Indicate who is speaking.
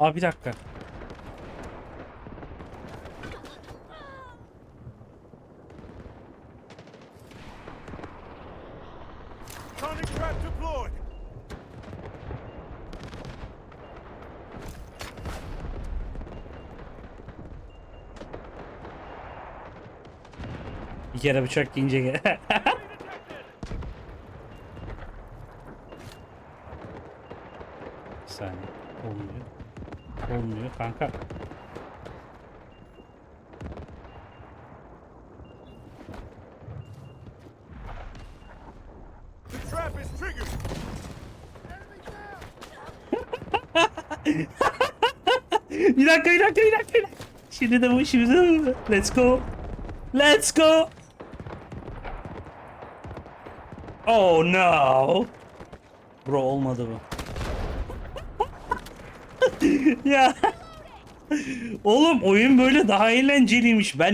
Speaker 1: Aa bir dakika. Bir kere bıçak yiyince gel. Bir saniye. Olmuyor. Olmuyor kanka. Bir dakika bir dakika. bir dakika. Şimdi de bu işimizi Let's go. Let's go. Oh no. Bro olmadı bu. Ya. Oğlum oyun böyle daha eğlenceliymiş. Ben